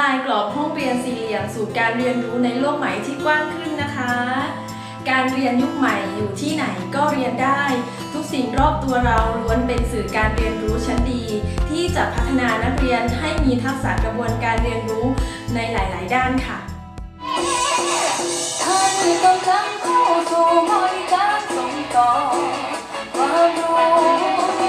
ลายกรอบห้องเรียนสี่เหลี่ยมสู่การเรียนรู้ในโลกใหม่ที่กว้างขึ้นนะคะ การเรียนยุคใหม่อยู่ที่ไหนก็เรียนได้ ทุกสิ่งรอบตัวเราล้วนเป็นสื่อการเรียนรู้ชั้นดี ที่จะพัฒนานักเรียนให้มีทักษะกระบวนการเรียนรู้ในหลาย ๆ ด้านค่ะท่านต้องทำเข้าสู่บริการส่งต่อความรู้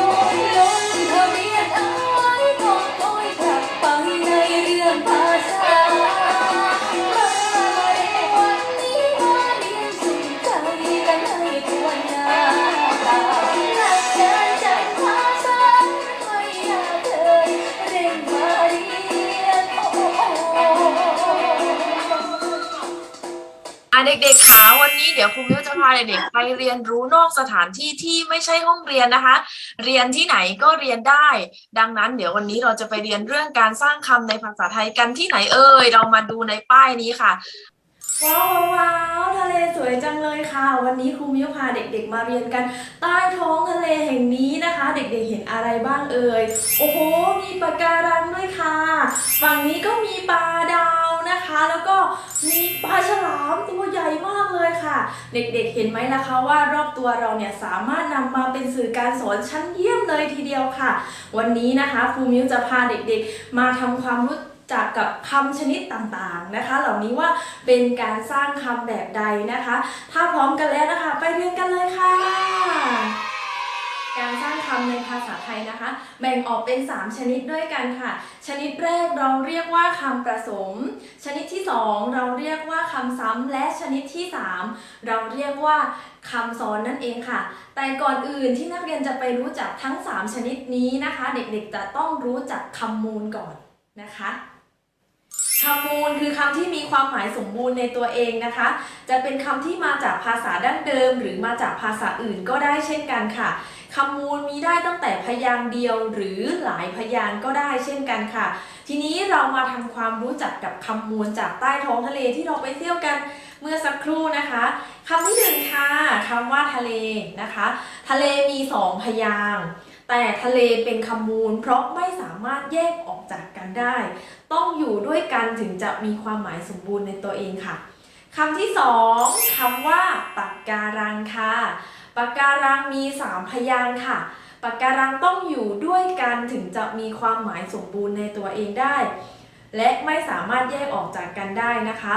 เด็กๆคะวันนี้เดี๋ยวครูมิวจะพาเด็กๆไปเรียนรู้นอกสถานที่ที่ไม่ใช่ห้องเรียนนะคะ เรียนที่ไหนก็เรียนได้ ดังนั้นเดี๋ยววันนี้เราจะไปเรียนเรื่องการสร้างคำในภาษาไทยกันที่ไหนเอ่ยเรามาดูในป้ายนี้ค่ะว้าวว้าวทะเลสวยจังเลยค่ะ วันนี้ครูมิวพาเด็กๆ มาเรียนกัน ใต้ท้องทะเลแห่งนี้นะคะ เด็กๆเห็นอะไรบ้างเอ่ยโอ้โห มีปะการังด้วยค่ะ ฝั่งนี้ก็มีปลาดาว นะคะ แล้วก็มีปลาฉลามตัวใหญ่มากเลยค่ะ เด็กๆเห็นไหมล่ะคะว่ารอบตัวเราเนี่ยสามารถนำมาเป็นสื่อการสอนชั้นเยี่ยมเลยทีเดียวค่ะ วันนี้นะคะครูมิวจะพาเด็กๆ มาทำความรู้จักกับคำชนิดต่างๆนะคะ เหล่านี้ว่าเป็นการสร้างคำแบบใดนะคะ ถ้าพร้อมกันแล้วนะคะ ไปเรียนกันเลยค่ะ การสร้างคำในภาษาไทยนะคะ แบ่งออกเป็น 3 ชนิดด้วยกันค่ะ ชนิดแรกเราเรียกว่าคำประสม ชนิดที่ 2 เราเรียกว่าคำซ้ำและชนิดที่ 3 เราเรียกว่าคำซ้อนนั่นเองค่ะ แต่ก่อนอื่นที่นักเรียนจะไปรู้จักทั้ง 3 ชนิดนี้นะคะ เด็กๆจะต้องรู้จักคำมูลก่อนนะคะ คำมูลคือคำที่มีความหมายสมบูรณ์ในตัวเองนะคะ จะเป็นคำที่มาจากภาษาดั้งเดิม หรือมาจากภาษาอื่นก็ได้เช่นกันค่ะคำมูลมีได้ตั้งแต่พยางเดียวหรือหลายพยางก็ได้เช่นกันค่ะ ทีนี้เรามาทำความรู้จักกับคำมูลจากใต้ท้องทะเลที่เราไปเที่ยวกันเมื่อสักครู่นะคะคำที่หนึ่งค่ะคำว่าทะเลนะคะ ทะเลมีสองพยางแต่ทะเลเป็นคำมูลเพราะไม่สามารถแยกออกจาก กันได้ ต้องอยู่ด้วยกันถึงจะมีความหมายสมบูรณ์ในตัวเองค่ะคำที่สองคำว่าปากการังค่ะปากการังมีสามพยางค์ค่ะปากการังต้องอยู่ด้วยกันถึงจะมีความหมายสมบูรณ์ในตัวเองได้ และไม่สามารถแยกออกจากกันได้นะคะ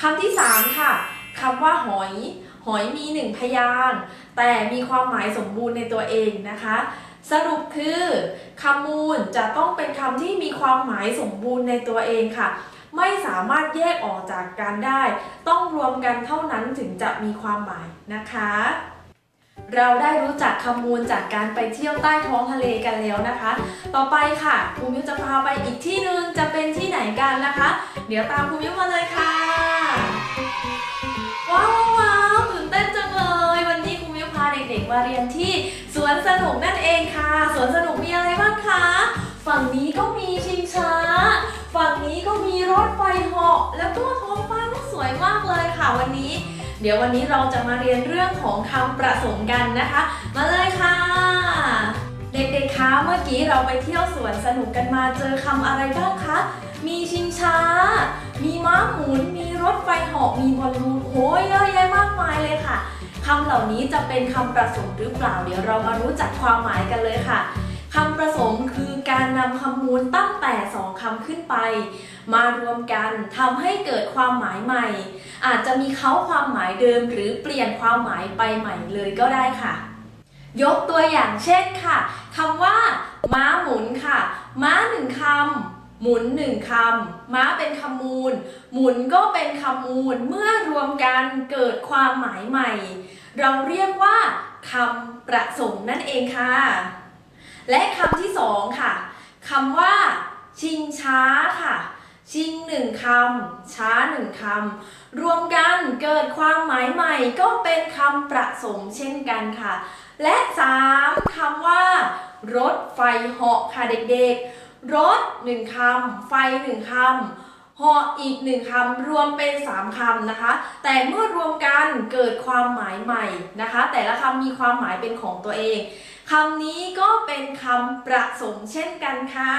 คำที่สามค่ะคำว่าหอย หอยมีหนึ่งพยางค์แต่มีความหมายสมบูรณ์ในตัวเองนะคะ สรุปคือคำมูลจะต้องเป็นคำที่มีความหมายสมบูรณ์ในตัวเองค่ะ ไม่สามารถแยกออกจากกันได้ ต้องรวมกันเท่านั้นถึงจะมีความหมายนะคะ เราได้รู้จักคำมูลจากการไปเที่ยวใต้ท้องทะเลกันแล้วนะคะ ต่อไปค่ะครูมิวจะพาไปอีกที่หนึ่งจะเป็นที่ไหนกันนะคะ เดี๋ยวตามครูมิวมาเลยค่ะว้าวว้าวตื่นเต้นจังเลย วันนี้ครูมิวพาเด็กๆมาเรียนที่ นสนุกนั่นเองค่ะ สวนสนุกมีอะไรบ้างคะ ฝั่งนี้ก็มีชิงช้า ฝั่งนี้ก็มีรถไฟเหาะ แล้วก็ท้องฟ้าก็สวยมากเลยค่ะวันนี้ เดี๋ยววันนี้เราจะมาเรียนเรื่องของคำประสมกันนะคะ มาเลยค่ะ เด็กๆ คะเมื่อกี้เราไปเที่ยวสวนสนุกกันมาเจอคำอะไรบ้างคะ มีชิงช้า มีม้าหมุน มีรถไฟเหาะ มีบอลลูนโอ้ยเยอะแยะมากมาย คำเหล่านี้จะเป็นคำประสมหรือเปล่า เดี๋ยวเรามารู้จักความหมายกันเลยค่ะคำประสมคือการนำคำมูลตั้งแต่สองคำขึ้นไป มารวมกันทำให้เกิดความหมายใหม่ อาจจะมีเขาความหมายเดิมหรือเปลี่ยนความหมายไปใหม่เลยก็ได้ค่ะ ยกตัวอย่างเช่นค่ะคำว่า ม้าหมุนค่ะ ม้าหนึ่งคำหมุนหนึ่งคำม้าเป็นคำมูล หมุนก็เป็นคำมูลเมื่อรวมกันเกิดความหมายใหม่ เราเรียกว่าคำประสมนั่นเองค่ะ และคำที่สองค่ะคำว่า ชิงช้าค่ะ ชิงหนึ่งคำช้าหนึ่งคำรวมกันเกิดความหมายใหม่ก็เป็นคำประสมเช่นกันค่ะ และสามคำว่า รถไฟเหาะค่ะเด็กๆ รถหนึ่งคำไฟหนึ่งคำ หออีกหนึ่งคำรวมเป็นสามคำนะคะ แต่เมื่อรวมกันเกิดความหมายใหม่นะคะ แต่ละคำมีความหมายเป็นของตัวเองคำนี้ก็เป็นคำประสมเช่นกันค่ะ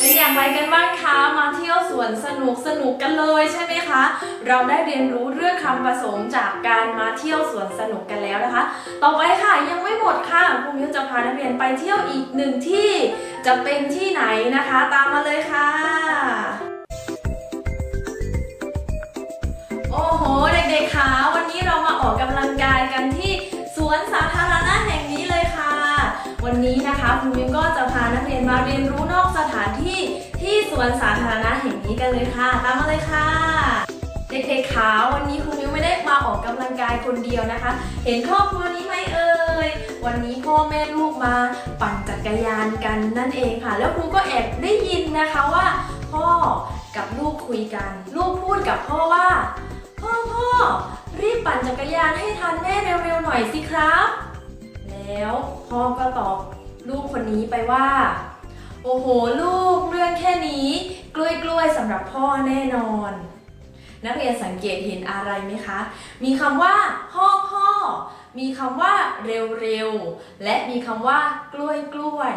เป็นอย่างไรกันบ้างคะ มาเที่ยวสวนสนุกสนุกกันเลยใช่ไหมคะ เราได้เรียนรู้เรื่องคำผสมจากการมาเที่ยวสวนสนุกกันแล้วนะคะ ต่อไปค่ะยังไม่หมดค่ะครูมิวจะพานักเรียนไปเที่ยวอีกหนึ่งที่ จะเป็นที่ไหนนะคะ ตามมาเลยค่ะ โอ้โห เด็กๆคะวันนี้เรามาออกกำลังกายกันที่สวนสาธารณะแห่งนี้เลยค่ะ วันนี้นะคะครูมิวก็จะพา มาเรียนรู้นอกสถานที่ที่สวนสาธารณะแห่งนี้กันเลยค่ะ ตามมาเลยค่ะ เด็กๆคะวันนี้ครูมิวไม่ได้มาออกกำลังกายคนเดียวนะคะ เห็นครอบครัวนี้ไหมเอ่ยวันนี้พ่อแม่ลูกมาปั่นจักรยานกันนั่นเองค่ะ แล้วครูก็แอบได้ยินนะคะว่า พ่อกับลูกคุยกัน ลูกพูดกับพ่อว่า พ่อพ่อรีบปั่นจักรยานให้ทันแม่เร็วๆหน่อยสิครับ แล้วพ่อก็ตอบลูกคนนี้ไปว่า โอ้โห ลูกเรื่องแค่นี้ กล้วยกล้วยสำหรับพ่อแน่นอน นักเรียนสังเกตเห็นอะไรไหมคะ มีคำว่าพ่อพ่อ มีคำว่าเร็วเร็วและมีคำว่ากล้วยกล้วย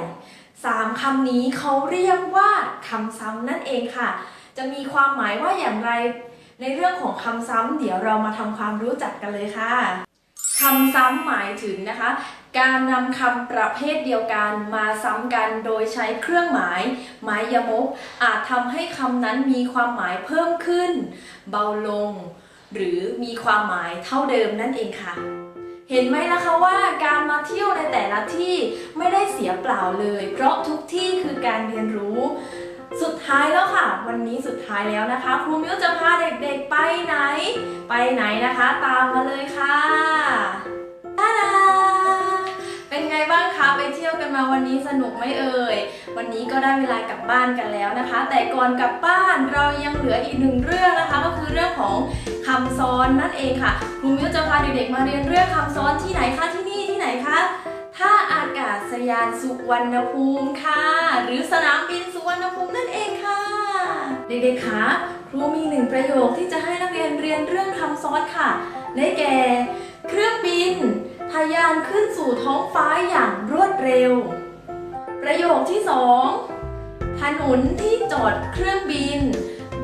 สามคำนี้เขาเรียกว่าคำซ้ำนั่นเองค่ะ จะมีความหมายว่าอย่างไร ในเรื่องของคำซ้ำเดี๋ยวเรามาทำความรู้จักกันเลยค่ะ คำซ้ำหมายถึงนะคะ การนำคำประเภทเดียวกันมาซ้ำกันโดยใช้เครื่องหมาย หมายยมก อาจทำให้คำนั้นมีความหมายเพิ่มขึ้น เบาลง หรือมีความหมายเท่าเดิมนั่นเองค่ะ เห็นไหมล่ะคะว่าการมาเที่ยวในแต่ละที่ไม่ได้เสียเปล่าเลย เพราะทุกที่คือการเรียนรู้ สุดท้ายแล้วค่ะ วันนี้สุดท้ายแล้วนะคะครูมิวจะพาเด็กๆไปไหน ไปไหนนะคะ ตามมาเลยค่ะตาดาเป็นไงบ้างคะไปเที่ยวกันมาวันนี้สนุกไหมเอ่ยวันนี้ก็ได้เวลากลับบ้านกันแล้วนะคะ แต่ก่อนกลับบ้านเรายังเหลืออีกหนึ่งเรื่องนะคะ ก็คือเรื่องของคำซ้อนนั่นเองค่ะครูมิวจะพาเด็กๆมาเรียนเรื่องคำซ้อนที่ไหนคะที่นี่ที่ไหนคะ ท่าอากาศยานสุวรรณภูมิค่ะ หรือสนามบินสุวรรณภูมินั่นเองค่ะ เด็กๆคะครูมีหนึ่งประโยคที่จะให้นักเรียนเรียนเรื่องคำซ้อนค่ะได้แก่ เครื่องบินทะยานขึ้นสู่ท้องฟ้าอย่างรวดเร็ว ประโยคที่สองถนนที่จอดเครื่องบิน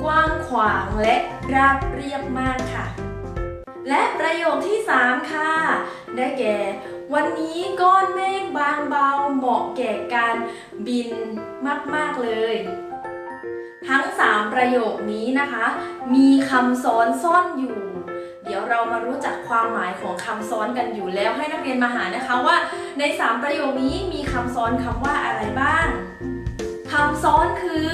กว้างขวางและราบเรียบมากค่ะ และประโยคที่ 3 ค่ะ ได้แก่ วันนี้ก้อนเมฆบางเบาเหมาะแก่การบินมาก ๆ เลย ทั้ง 3 ประโยคนี้นะคะ มีคำซ้อนซ่อนอยู่ เดี๋ยวเรามารู้จักความหมายของคำซ้อนกันอยู่แล้วให้นักเรียนมาหานะคะว่า ใน 3 ประโยคนี้มีคำซ้อนคำว่าอะไรบ้างคำซ้อนคือ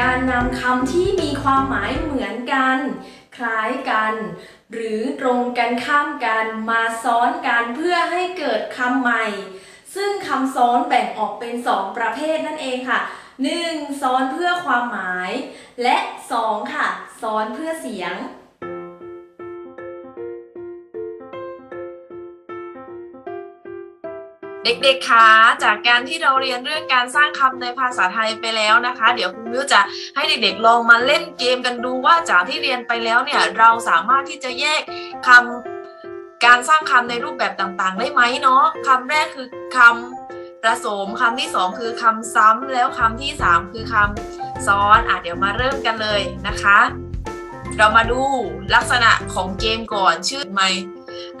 การนำคำที่มีความหมายเหมือนกัน คล้ายกัน หรือตรงกันข้ามกันมาซ้อนกันเพื่อให้เกิดคำใหม่ ซึ่งคำซ้อนแบ่งออกเป็น 2 ประเภทนั่นเองค่ะ 1. ซ้อนเพื่อความหมาย และ 2 ค่ะ ซ้อนเพื่อเสียง เด็กๆ คะ จากการที่เราเรียนเรื่องการสร้างคำในภาษาไทยไปแล้วนะคะ เดี๋ยวครูมิวจะให้เด็กๆ ลองมาเล่นเกมกันดูว่าจากที่เรียนไปแล้วเนี่ย เราสามารถที่จะแยกคำการสร้างคำในรูปแบบต่างๆ ได้ไหมเนาะคำแรกคือคำผสมคำที่สองคือคำซ้ำแล้วคำที่สามคือคำซ้อนอะเดี๋ยวมาเริ่มกันเลยนะคะ เรามาดูลักษณะของเกมก่อนชื่อไหม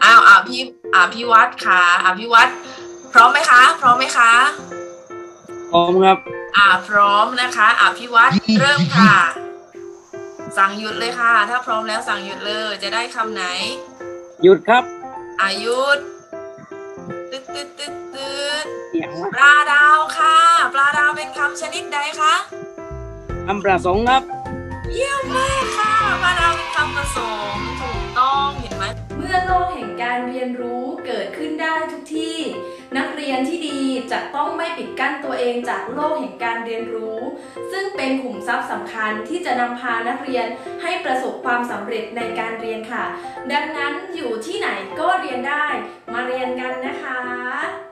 อ้าวอะพี่อะพี่วัดค่ะอะพี่วัด พร้อมไหมคะ พร้อมไหมคะ พร้อมครับ อ่าพร้อมนะคะอะพี่วัดเริ่มค่ะ สั่งหยุดเลยค่ะ ถ้าพร้อมแล้วสั่งหยุดเลย จะได้คำไหน หยุดครับอายุดตึ๊ดตึ๊ดตึ๊ดตึ๊ดเสียงวะปลาดาวค่ะ ปลาดาวเป็นคำชนิดใดคะคำประสงค์ครับ เยี่ยมมากค่ะ ปลาดาวเป็นคำผสมถูกต้องเห็นไหม เมื่อโลกแห่งการเรียนรู้เกิดขึ้นได้ทุกที่ นักเรียนที่ดีจะต้องไม่ปิดกั้นตัวเองจากโลกแห่งการเรียนรู้ ซึ่งเป็นขุมทรัพย์สำคัญที่จะนำพานักเรียนให้ประสบความสำเร็จในการเรียนค่ะ ดังนั้นอยู่ที่ไหนก็เรียนได้ มาเรียนกันนะคะ